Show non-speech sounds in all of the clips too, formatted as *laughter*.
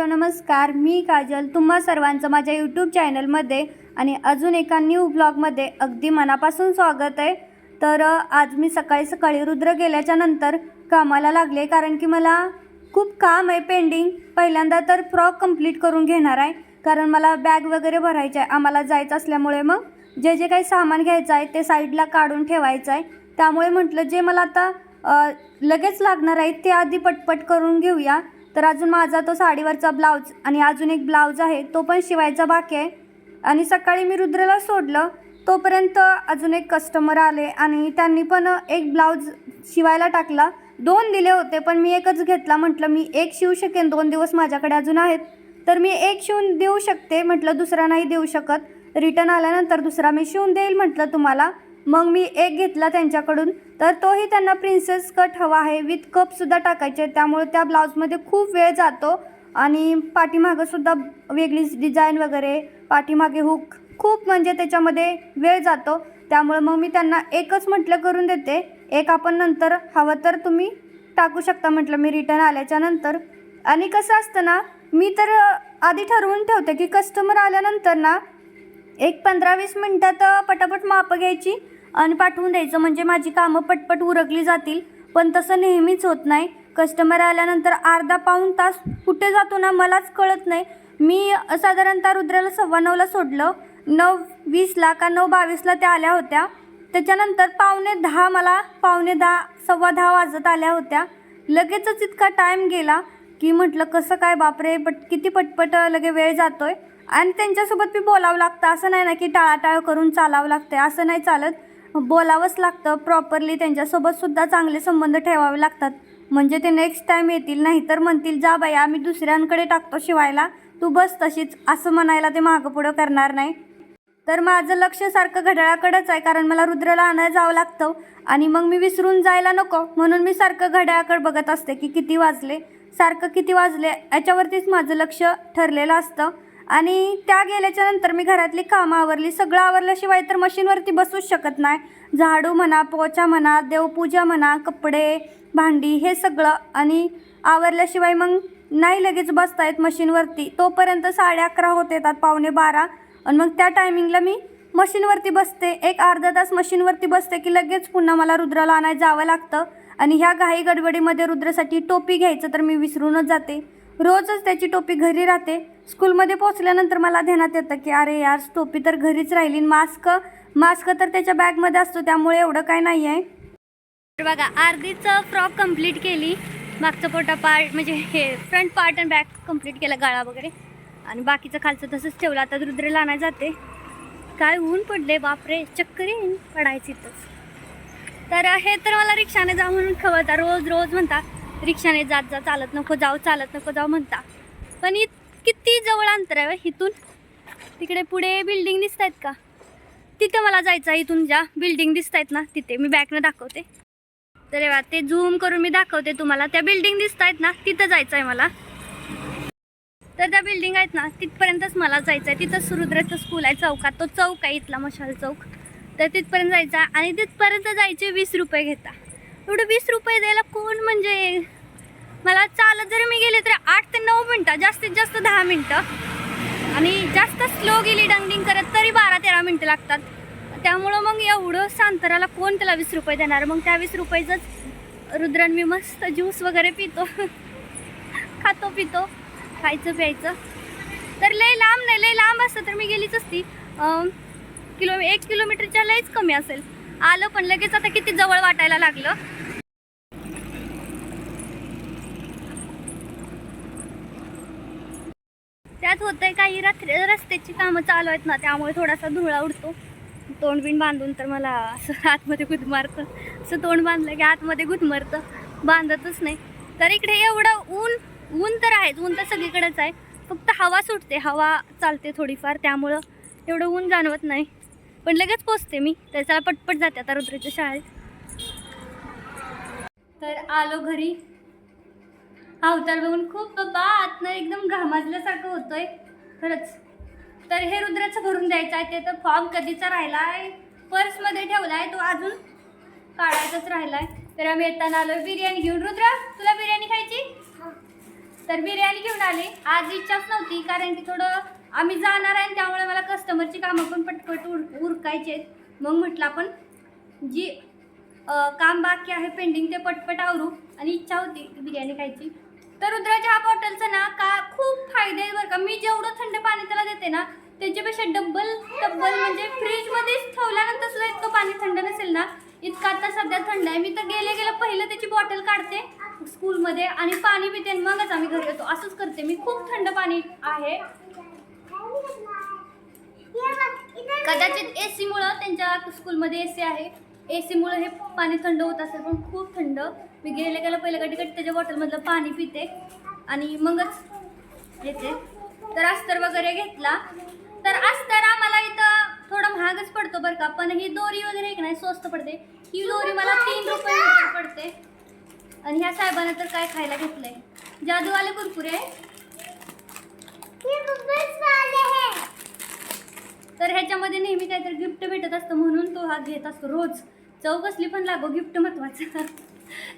Hello नमस्कार. मी काजल. तुम्हा सर्वांचं माझ्या यूट्यूब चॅनलमध्ये आणि अजून एका न्यू ब्लॉगमध्ये अगदी मनापासून स्वागत आहे. तर आज मी सकाळी सकाळी रुद्र गेल्याच्यानंतर कामाला लागले कारण की मला खूप काम आहे पेंडिंग पहिल्यांदा तर फ्रॉक कंप्लीट करून घेणार आहे कारण मला बॅग वगैरे भरायचं आहे. आम्हाला जायचं असल्यामुळे मग जे जे काही सामान घ्यायचं आहे ते साईडला काढून ठेवायचं आहे. त्यामुळे म्हटलं जे मला आता लगेच लागणार आहे ते आधी पटपट करून घेऊया. तर अजून माझा तो साडीवरचा ब्लाऊज आणि अजून एक ब्लाऊज आहे तो पण शिवायचा बाकी आहे. आणि सकाळी मी रुद्रला सोडलं तोपर्यंत अजून एक कस्टमर आले आणि त्यांनी पण एक ब्लाऊज शिवायला टाकला. दोन दिले होते पण मी एकच घेतला. म्हटलं मी एक शिवू शकेन दोन दिवस माझ्याकडे अजून आहेत. तर मी एक शिवून देऊ शकते म्हटलं दुसरा नाही देऊ शकत. रिटर्न आल्यानंतर दुसरा मी शिवून देईल म्हटलं तुम्हाला. मग मी एक घेतला त्यांच्याकडून. तर तोही त्यांना प्रिन्सेस कट हवा आहे. विथ कपसुद्धा टाकायचे त्यामुळे त्या ब्लाऊजमध्ये खूप वेळ जातो. आणि पाठीमागंसुद्धा वेगळीच डिझाईन वगैरे पाठीमागे हुक खूप म्हणजे त्याच्यामध्ये वेळ जातो. त्यामुळे मग मी त्यांना एकच म्हटलं करून देते. एक आपण नंतर हवं तर तुम्ही टाकू शकता म्हटलं मी रिटर्न आल्याच्यानंतर. आणि कसं असतं ना मी तर आधी ठरवून ठेवते की कस्टमर आल्यानंतर ना एक पंधरा वीस मिनटात पटापट मापं घ्यायची. आणि पाठवून द्यायचं. म्हणजे माझी कामं पटपट उरकली जातील. पण तसं नेहमीच होत नाही. कस्टमर आल्यानंतर अर्धा पाऊण तास कुठे जातो ना मलाच कळत नाही. मी साधारणतः रुद्राला सव्वा नऊला सोडलं. नऊ वीसला का नऊ बावीसला त्या आल्या होत्या. त्याच्यानंतर पावणे दहा मला पावणे दहा सव्वा दहा वाजत आल्या होत्या. लगेचच इतका टाईम गेला की म्हटलं कसं काय बापरे पट किती पटपट लगे वेळ जातो आहे आणि त्यांच्यासोबत मी बोलावं लागतं. असं नाही ना की टाळाटाळ करून चालावं लागतं असं नाही चालत. बोलावंच लागतं प्रॉपरली त्यांच्यासोबतसुद्धा चांगले संबंध ठेवावे लागतात. म्हणजे ते नेक्स्ट टाईम येतील नाही तर म्हणतील जा बाई आम्ही दुसऱ्यांकडे टाकतो शिवायला. तू बस तशीच. असं म्हणायला ते मागं पुढं करणार नाही. तर माझं लक्ष सारखं घड्याळाकडंच आहे कारण मला रुद्रला आणायला जावं लागतं. आणि मग मी विसरून जायला नको. म्हणून मी सारखं घड्याळाकडे बघत असते की किती वाजले. सारखं किती वाजले याच्यावरतीच माझं लक्ष ठरलेलं असतं. आणि त्या गेल्याच्यानंतर मी घरातली कामं आवरली. सगळं आवरल्याशिवाय तर मशीनवरती बसूच शकत नाही. झाडू म्हणा पोचा म्हणा देवपूजा म्हणा कपडे भांडी हे सगळं आणि आवरल्याशिवाय मग नाही लगेच बसता येत मशीनवरती. तोपर्यंत साडे अकरा होत येतात पावणे बारा. आणि मग त्या टायमिंगला मी मशीनवरती बसते. एक अर्धा तास मशीनवरती बसते की लगेच पुन्हा मला रुद्राला आणायला जावं लागतं. आणि ह्या घाई गडबडीमध्ये रुद्रासाठी टोपी घ्यायचं तर मी विसरूनच जाते. रोजच त्याची टोपी घरी राहते. स्कूलमध्ये पोचल्यानंतर मला ध्यानात येतं की अरे यार टोपी तर घरीच राहिली मास्क मास्क तर त्याच्या बॅगमध्ये असतो त्यामुळे एवढं काय नाही आहे. तर बघा अर्धीच फ्रॉक कंप्लीट केली. मागचं पोटा पार्ट म्हणजे हे फ्रंट पार्ट आणि बॅक कंप्लीट केला गाळा वगैरे. आणि बाकीचं खालचं तसंच ठेवलं. आता रुद्रेला लाना जाते. काय ऊन पडले बापरे. चक्कर येईन पडायची तर हे तर मला रिक्षाने जा म्हणून खवळता. रोज रोज म्हणता रिक्षाने जात जा चालत नको जाऊ चालत नको जाऊ म्हणता. पण इत किती जवळ अंतर आहे इथून? तिकडे पुढे बिल्डिंग दिसत आहेत का? तिथे मला जायचं आहे इथून ज्या बिल्डिंग दिसत आहेत ना तिथे. मी बॅकनं दाखवते. तर बघा ते झूम करून मी दाखवते तुम्हाला. त्या बिल्डिंग दिसत आहेत ना तिथं जायचं आहे मला. तर त्या बिल्डिंग आहेत ना तिथपर्यंतच मला जायचं आहे तिथं सुरुद्राचं स्कूल आहे चौकात. तो चौक आहे इथला मशाल चौक. तर तिथपर्यंत जायचं आहे आणि तिथपर्यंत जायचे वीस रुपये घेता. एवढं वीस रुपये द्यायला कोण म्हणजे? मला चालत जरी मी गेले तरी आठ ते नऊ मिनटं जास्तीत जास्त दहा मिनटं. आणि जास्त स्लो गेली डंगिंग करत तरी बारा तेरा मिनटं लागतात. त्यामुळं मग एवढं सांतराला कोण त्याला वीस रुपये देणार? मग त्या वीस रुपयाचंच रुद्रन मी मस्त ज्यूस वगैरे पितो. खातो पितो. खायचं प्यायचं. तर लय लांब नाही लय लांब असतं तर मी गेलीच असती. किलो एक किलोमीटरच्या लयच कमी असेल. आलं पण लगेच आता किती जवळ वाटायला लागलं. त्यात होतंय काही रात्री रस्त्याची कामं चालू आहेत ना त्यामुळे थोडासा धुळा उडतो. तोंड बिन बांधून तर मला असं *laughs* आतमध्ये गुदमारतं. असं तोंड बांधलं की आतमध्ये गुदमरतं. बांधतच नाही. तर इकडे एवढं ऊन ऊन तर आहेच. ऊन तर सगळीकडेच आहे. फक्त हवा सुटते. हवा चालते थोडीफार. त्यामुळं एवढं ऊन जाणवत नाही. पण लगेच पोचते मी. त्याचा पटपट जाते आता रुद्राच्या शाळेत. तर आलो घरी. अवतार बघून खूप बाबा आतनं एकदम घामाजल्यासारखं होतोय. खरंच. तर हे रुद्राचं भरून द्यायचं आहे ते तर फॉर्म कधीचा राहिला आहे पर्समध्ये ठेवला आहे तो अजून काढायचाच राहिला आहे तर आम्ही येताना आलो बिर्याणी घेऊन. रुद्रा तुला बिर्याणी खायची? तर बिर्याणी घेऊन आले. आज इच्छाच नव्हती कारण की थोडं आम्ही जाणार आहे त्यामुळे मला कस्टमरची कामं पण पटपट उर उरकायचे आहेत. मग म्हटलं आपण जी अ, काम बाकी आहे पेंडिंग ते पटपट आवरू. आणि इच्छा होती बिर्याणी खायची. तर रुद्राच्या हा बॉटलचं ना का खूप फायदे आहेत बरं का. मी जेवढं थंड पाणी त्याला देते ना त्याच्यापेक्षा डब्बल डब्बल म्हणजे फ्रीजमध्येच ठेवल्यानंतर सुद्धा इतकं पाणी थंड नसेल ना. इतकं आता सध्या थंड आहे. मी तर गेले गेलं पहिलं त्याची बॉटल काढते स्कूलमध्ये आणि पाणी पिते मगच आम्ही घरी येतो. असंच करते. मी खूप थंड पाणी आहे. कदाचित ए सीमुळं त्यांच्या स्कूलमध्ये ए सी आहे. ए सीमुळं हे पाणी थंड होत असेल पण खूप थंड. मी गेले गेलं पहिलं कधी कधी त्याच्या बॉटलमधलं पाणी पिते आणि मगच येते. तर अस्तर वगैरे घेतला. तर अस्तर आम्हाला इथं थोडं महागच पडतो बरं का पण ही दोरी वगैरे एक नाही स्वस्त पडते. ही दोरी मला तीन रुपये पडते. आणि ह्या साहेबांना तर काय खायला घेतलंय? जादूवाले कुरकुरे तर ह्याच्यामध्ये नेहमी काहीतरी गिफ्ट भेटत असतं म्हणून तो हा घेत असतो रोज. चव कसली पण लागो गिफ्ट महत्वाचं.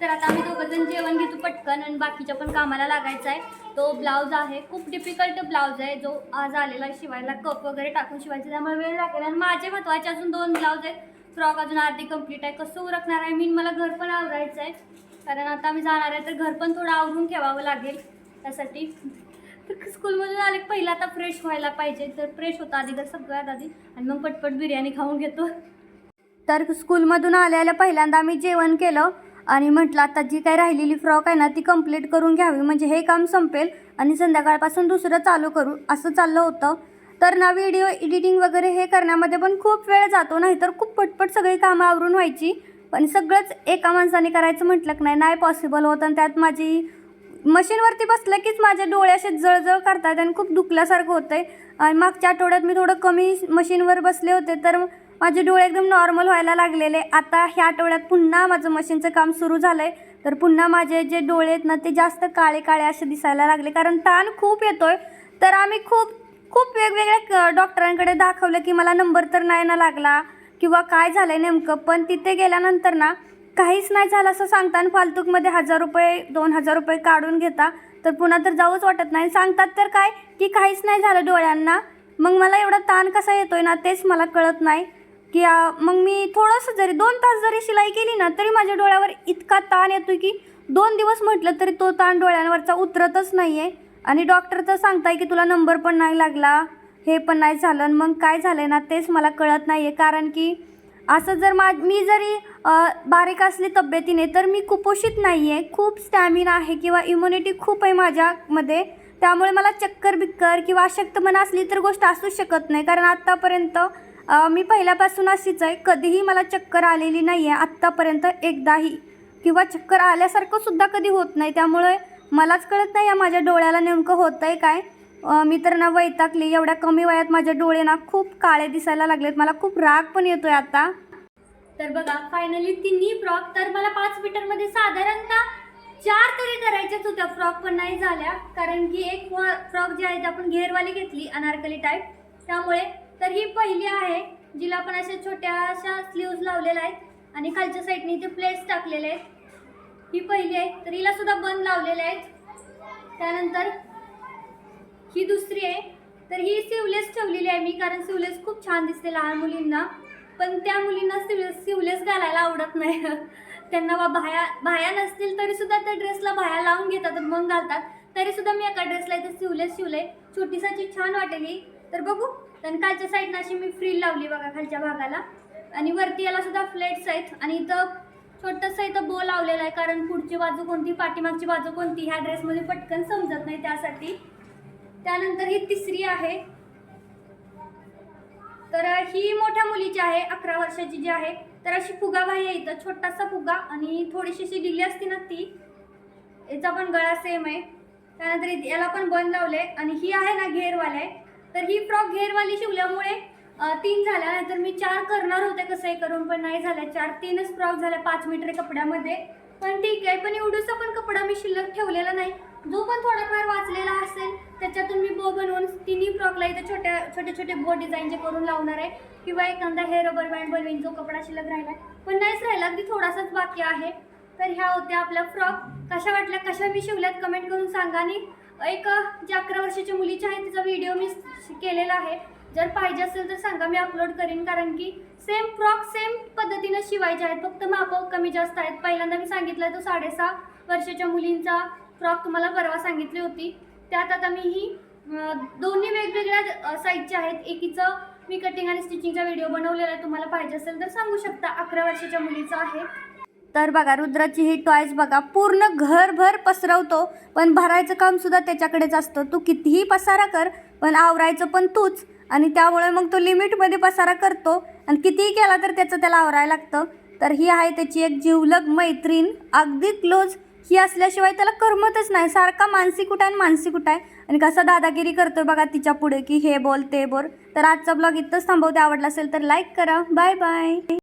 तर आता आम्ही दोघं जण जेवण घेतो पटकन आणि बाकीच्या पण कामाला लागायचा आहे. तो ब्लाऊज आहे खूप डिफिकल्ट ब्लाऊज आहे. जो आज आलेला शिवायला कप वगैरे टाकून शिवायचा त्यामुळे वेळ लागेल. आणि माझे महत्त्वाचे अजून दोन ब्लाऊज आहेत. फ्रॉक अजून अर्धी कंप्लीट आहे. कसं उरकणार आहे? मी मला घर पण आवरायचं आहे. कारण आता आम्ही जाणार आहे तर घर पण थोडं आवरून ठेवावं लागेल. त्यासाठी तर स्कूलमधून आले पहिला आता फ्रेश व्हायला पाहिजे. तर फ्रेश होतं आधी तर सगळ्यात आधी. आणि मग पटपट बिर्याणी खाऊन घेतो. तर स्कूलमधून आल्या आल्या पहिल्यांदा आम्ही जेवण केलं. आणि म्हटलं आता जी काही राहिलेली फ्रॉक आहे ना ती कंप्लीट करून घ्यावी. म्हणजे हे काम संपेल आणि संध्याकाळपासून दुसरं चालू करू असं चाललं होतं. तर ना व्हिडिओ एडिटिंग वगैरे हे करण्यामध्ये पण खूप वेळ जातो नाही तर खूप पटपट सगळी कामं आवरून व्हायची. पण सगळंच एका माणसाने करायचं म्हटलं की नाही नाही पॉसिबल होत. आणि त्यात माझी मशीनवरती बसलं कीच माझे डोळे असे जळजळ करतात आणि खूप दुखल्यासारखं होतं आहे आणि मागच्या आठवड्यात मी थोडं कमी मशीनवर बसले होते तर माझे डोळे एकदम नॉर्मल व्हायला लागलेले. आता ह्या आठवड्यात पुन्हा माझं मशीनचं काम सुरू झालं आहे तर पुन्हा माझे जे डोळे आहेत ना ते जास्त काळे काळे असे दिसायला लागले. कारण ताण खूप येतो आहे तर आम्ही खूप खूप वेगवेगळ्या डॉक्टरांकडे दाखवलं की मला नंबर तर नाही ना लागला किंवा काय झालं आहे नेमकं. पण तिथे गेल्यानंतर ना काहीच नाही झालं असं सांगता आणि फालतूकमध्ये हजार रुपये दोन हजार रुपये काढून घेता. तर पुन्हा तर जाऊच वाटत नाही. सांगतात तर काय की काहीच नाही झालं डोळ्यांना. मग मला एवढा ताण कसा येतोय ना तेच मला कळत नाही. की मग मी थोडंसं जरी दोन तास जरी शिलाई केली ना तरी माझ्या डोळ्यावर इतका ताण येतो की दोन दिवस म्हटलं तरी तो ताण डोळ्यांवरचा उतरतच नाही आहे आणि डॉक्टर तर सांगताय की तुला नंबर पण नाही लागला हे पण नाही झालं मग काय झालं आहे ना तेच मला कळत नाही आहे कारण की असं जर मा मी जरी बारीक असली तब्येतीने तर मी कुपोषित नाही आहे खूप स्टॅमिना आहे किंवा इम्युनिटी खूप आहे माझ्यामध्ये. त्यामुळे मला चक्कर बिक्कर किंवा अशक्तपणा असली तर गोष्ट असूच शकत नाही. कारण आत्तापर्यंत मी पहिल्यापासून अशीच आहे. कधीही मला चक्कर आलेली नाही आहे आत्तापर्यंत एकदाही किंवा चक्कर आल्यासारखं सुद्धा कधी होत नाही. त्यामुळे मलाच कळत नाही या माझ्या डोळ्याला नेमकं होतं आहे काय मी तर ना वैतागली. एवढ्या कमी वयात माझ्या डोळे ना खूप काळे दिसायला लागलेत. मला खूप राग पण येतोय आता. तर बघा फायनली तिन्ही फ्रॉक तर मला पाच मीटरमध्ये साधारणतः चार तरी करायच्याच होत्या. फ्रॉक पण नाही झाल्या. कारण की एक फ्रॉक जी आहे ती आपण घेरवाली घेतली अनारकली टाईप त्यामुळे तर ही पहिली आहे जिला आपण अशा छोट्याशा स्लीव्ज लावलेल्या आहेत आणि खालच्या साईडने इथे प्लेट्स टाकलेले आहेत. ही पहिली आहे तर हिला सुद्धा बंद लावलेले आहेत. त्यानंतर ही दुसरी आहे तर ही सिवलेस ठेवलेली आहे मी कारण सिवलेस खूप छान दिसते लहान मुलींना. पण त्या मुलींना सिवलेस सिवलेस घालायला आवडत नाही. *laughs* त्यांना बा बाया बाया नसतील तरीसुद्धा त्या ड्रेसला बाया लावून घेतात मग घालतात. तरीसुद्धा मी एका ड्रेसला इथे सिवलेस शिवले छोटीसाची छान वाटेल ही. तर बघू आणि खालच्या साईडनं अशी मी फ्रील लावली बघा खालच्या भागाला. आणि वरती याला सुद्धा फ्लेट्स आहेत. आणि इथं छोटंसं इथं बो लावलेला आहे कारण पुढची बाजू कोणती पाठीमागची बाजू कोणती ह्या ड्रेसमध्ये पटकन समजत नाही त्यासाठी. त्यानंतर ही तिसरी आहे. तर ही मोठ्या मुलीची आहे अकरा वर्षाची जी आहे. तर अशी फुगा बाई आहे इथं छोटासा फुगा. आणि थोडीशी अशी ढिली असते ना ती याचा पण गळा सेम आहे. त्यानंतर याला पण बंद लावले आणि ही आहे ना घेरवाली. आहे तर ही फ्रॉक घेरवाली शिवल्यामुळे तीन झाल्या नाहीतर मी चार करणार होते कसंही करून पण नाही झाल्या चार तीनच फ्रॉक झाल्या पाच मीटर कपड्यामध्ये. पण ठीक आहे पण एवढंसा पण कपडा मी शिल्लक ठेवलेला नाही. जो पण थोडाफार वाचलेला असेल त्याच्यातून मी बो बनवून तिन्ही फ्रॉकला इथे छोट्या छोटे छोटे बो डिझाईनचे करून लावणार आहे किंवा एखादा हे रबर बँड बनवीन जो कपडा शिल्लक राहिला आहे पण नाहीच राहिला अगदी थोडासाच बाकी आहे. तर ह्या होत्या आपल्या फ्रॉक. कशा वाटल्या कशा मी शिवल्यात कमेंट करून सांगा आणि एक जे अकरा वर्षाच्या मुलीच्या आहे तिचा व्हिडिओ मी केलेला आहे. जर पाहिजे असेल तर सांगा मी अपलोड करेन. कारण की सेम फ्रॉक सेम पद्धतीनं शिवायचे आहेत. फक्त मापं कमी जास्त आहेत. पहिल्यांदा मी सांगितलं तो साडेसहा वर्षाच्या मुलींचा फ्रॉक तुम्हाला परवा सांगितली होती. त्यात आता मी ही दोन्ही वेगवेगळ्या साईजचे आहेत. एकीचं मी कटिंग आणि स्टिचिंगचा व्हिडिओ बनवलेला आहे. तुम्हाला पाहिजे असेल तर सांगू शकता. अकरा वर्षाच्या मुलीचा आहे. तर बघा रुद्राची ही टॉयज बघा पूर्ण घरभर पसरवतो. पण भरायचं काम सुद्धा त्याच्याकडेच असतं. तू कितीही पसारा कर पण आवरायचं पण तूच. आणि त्यामुळे मग तो लिमिटमध्ये पसारा करतो. आणि कितीही केला तर त्याचं त्याला आवरायला लागतं. तर ही आहे त्याची एक जीवलग मैत्रीण. अगदी क्लोज ही असल्याशिवाय त्याला करमतच नाही. सारखा मानसिक कुठं आहे आणि मानसिक कुठं आहे? आणि कसा दादागिरी करतो बघा तिच्या पुढे की हे बोल ते बोल. तर आजचा ब्लॉग इथंच थांबवते. आवडला असेल तर लाईक करा. Bye bye